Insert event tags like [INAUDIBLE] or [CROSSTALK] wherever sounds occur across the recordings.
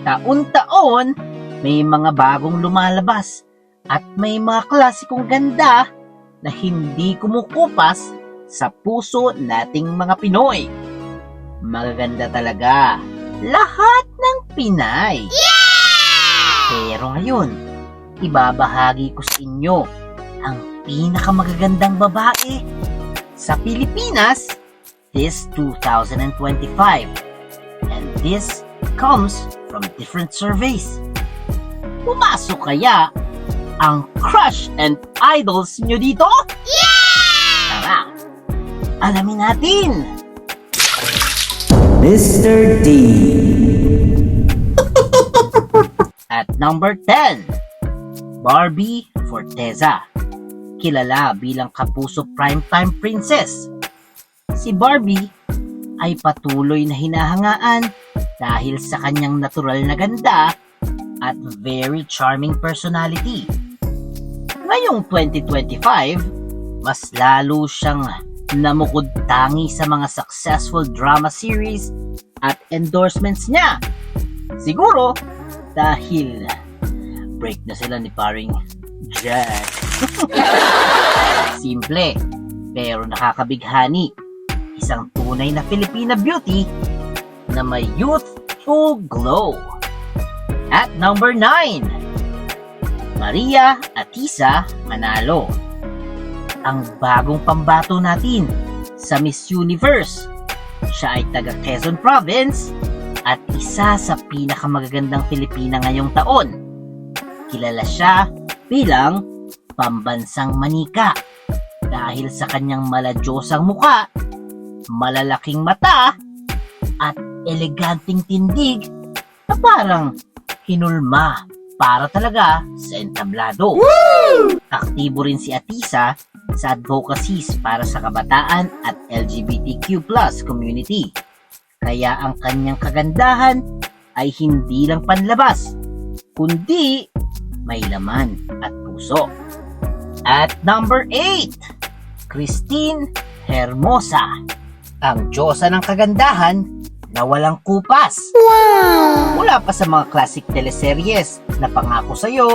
Taon-taon, may mga bagong lumalabas at may mga klasikong ganda na hindi kumukupas sa puso nating mga Pinoy. Magaganda talaga. Lahat ng Pinay. Pero ngayon, ibabahagi ko sa inyo ang pinakamagagandang babae sa Pilipinas this 2025. And this comes from different surveys. Pumasok kaya ang crush and idols nyo dito? Tara, alamin natin! Mr. D. [LAUGHS] At number 10, Barbie Forteza. Kilala bilang kapuso primetime princess. Si Barbie ay patuloy na hinahangaan dahil sa kanyang natural na ganda at very charming personality. Ngayong 2025, mas lalo siyang namukod tangi sa mga successful drama series at endorsements niya. Siguro dahil break na sila ni paring Jack. [LAUGHS] Simple, pero nakakabighani. Isang tunay na Filipina beauty na may youthful glow. At number 9, Maria Atisa Manalo. Ang bagong pambato natin sa Miss Universe. Siya ay taga Quezon Province at isa sa pinakamagagandang Pilipina ngayong taon. Kilala siya bilang pambansang manika dahil sa kanyang maladyosang muka, malalaking mata, at eleganting tindig na parang hinulma para talaga sa entablado. Aktibo rin si Atisa sa advocacies para sa kabataan at LGBTQ community. Kaya ang kanyang kagandahan ay hindi lang panlabas, kundi may laman at puso. At number 8, Christine Hermosa. Ang Diyosa ng kagandahan na walang kupas. Mula pa sa mga classic teleseryes na pangako sa'yo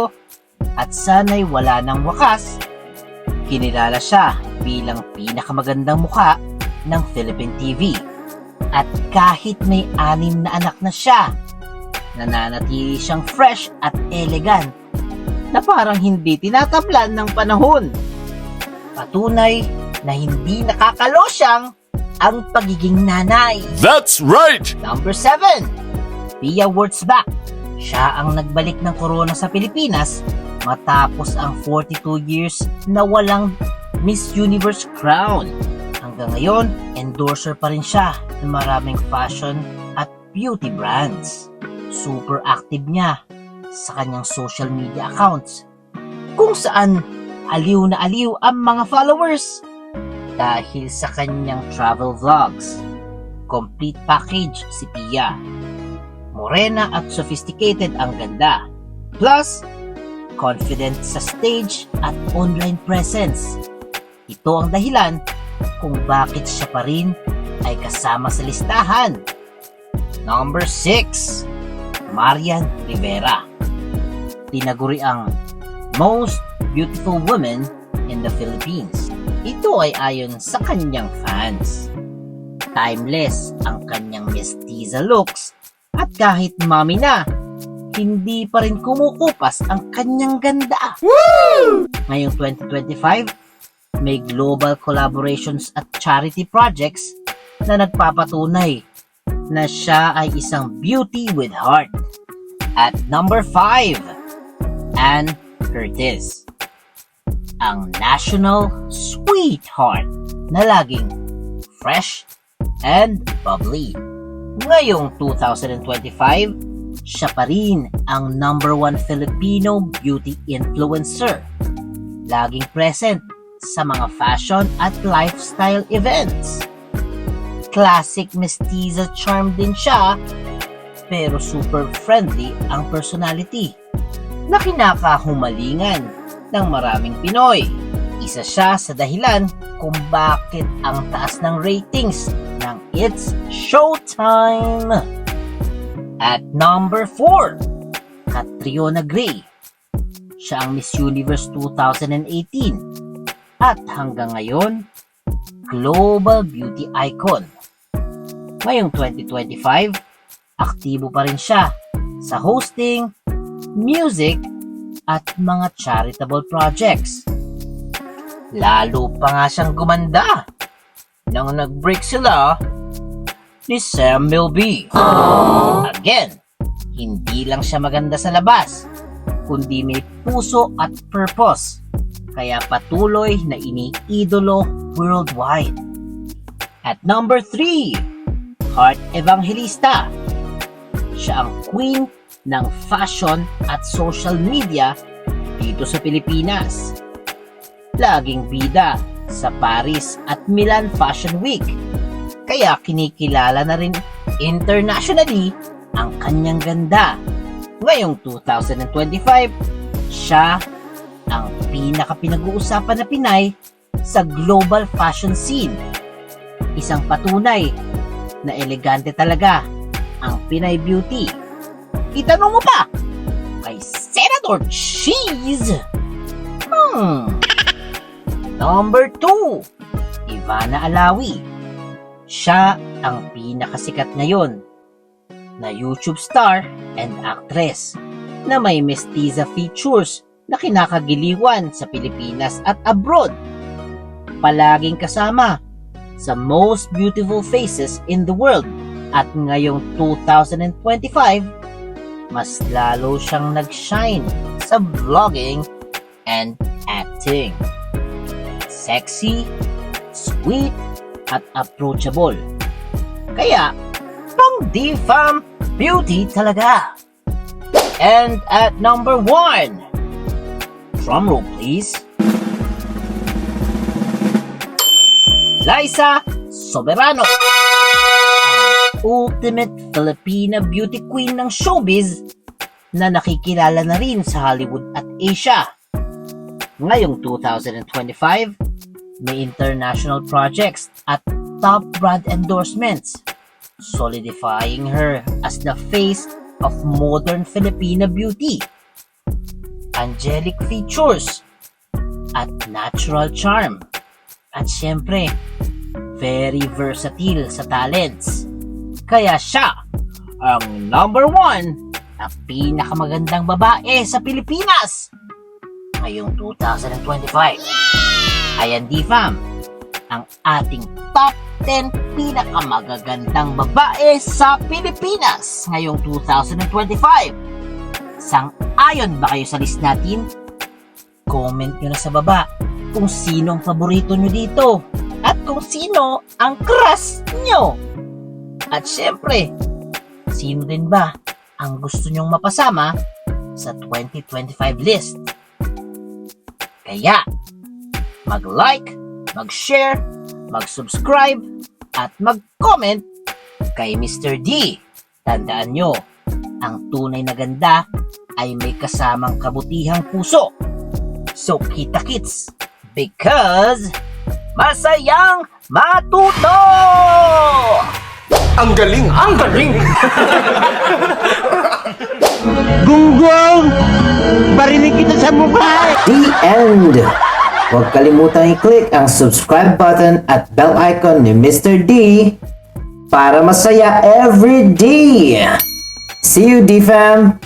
at sana'y wala ng wakas, kinilala siya bilang pinakamagandang muka ng Philippine TV. At kahit may anim na anak na siya, nananatili siyang fresh at elegant na parang hindi tinatablan ng panahon. Patunay na hindi nakakalosyang ang pagiging nanay. That's right! Number 7, Pia Wurtzbach. Siya ang nagbalik ng corona sa Pilipinas matapos ang 42 years na walang Miss Universe crown. Hanggang ngayon, endorser pa rin siya ng maraming fashion at beauty brands. Super active niya sa kanyang social media accounts kung saan aliw na aliw ang mga followers dahil sa kanyang travel vlogs. Complete package si Pia. Morena at sophisticated ang ganda. Plus, confident sa stage at online presence. Ito ang dahilan kung bakit siya pa rin ay kasama sa listahan. Number 6, Marian Rivera. Tinaguri ang Most Beautiful Woman in the Philippines. Ito ay ayon sa kanyang fans. Timeless ang kanyang mestiza looks at kahit mami na, hindi pa rin kumukupas ang kanyang ganda. Ngayong 2025, may global collaborations at charity projects na nagpapatunay na siya ay isang beauty with heart. At number 5, Anne Curtis. Ang national sweetheart na laging fresh and bubbly. Ngayong 2025, siya pa rin ang number one Filipino beauty influencer. Laging present sa mga fashion at lifestyle events. Classic mestiza charm din siya, pero super friendly ang personality na kinakahumalingan ng maraming Pinoy. Isa siya sa dahilan kung bakit ang taas ng ratings ng It's Showtime. At number 4, Catriona Gray. Siya ang Miss Universe 2018 at hanggang ngayon, global beauty icon. Ngayong 2025, aktibo pa rin siya sa hosting, music, at mga charitable projects. Lalo pa nga siyang gumanda nang nag-break sila ni Sam Milby. Again, hindi lang siya maganda sa labas, kundi may puso at purpose. Kaya patuloy na iniidolo worldwide. At number 3, Heart Evangelista. Siya ang queen ng fashion at social media dito sa Pilipinas. Laging bida sa Paris at Milan Fashion Week. Kaya kinikilala na rin internationally ang kanyang ganda. Ngayong 2025, siya ang pinaka-pinag-uusapan na Pinay sa global fashion scene. Isang patunay na elegante talaga ang Pinay beauty. Itanong mo pa kay Senator Cheese. Hmm. Number 2, Ivana Alawi. Siya ang pinakasikat ngayon na YouTube star and actress na may mestiza features na kinakagiliwan sa Pilipinas at abroad. Palaging kasama sa most beautiful faces in the world at ngayong 2025, mas lalo siyang nag-shine sa vlogging and acting. Sexy, sweet, at approachable. Kaya, pang D-Fam beauty talaga. And at number one, drumroll please. Liza Soberano. Ultimate Filipina beauty queen ng showbiz na nakikilala na rin sa Hollywood at Asia. Ngayong 2025, may international projects at top brand endorsements, solidifying her as the face of modern Filipina beauty. Angelic features at natural charm. At syempre, very versatile sa talents. Kaya siya ang number one na pinakamagandang babae sa Pilipinas ngayong 2025. Ayan di fam, ang ating top 10 pinakamagagandang babae sa Pilipinas ngayong 2025. Sang-ayon ba kayo sa list natin? Comment nyo na sa baba kung sino ang paborito nyo dito at kung sino ang crush nyo. At syempre, sino din ba ang gusto nyong mapasama sa 2025 list? Kaya, mag-like, mag-share, mag-subscribe, at mag-comment kay Mr. D. Tandaan nyo, ang tunay na ganda ay may kasamang kabutihang puso. So kita-kits because masayang matuto! Ang galing! Ang galing! Gunggong! Barinig kita sa mukha! The end! Huwag kalimutang i-click ang subscribe button at bell icon ni Mr. D para masaya every day! See you, D-Fam!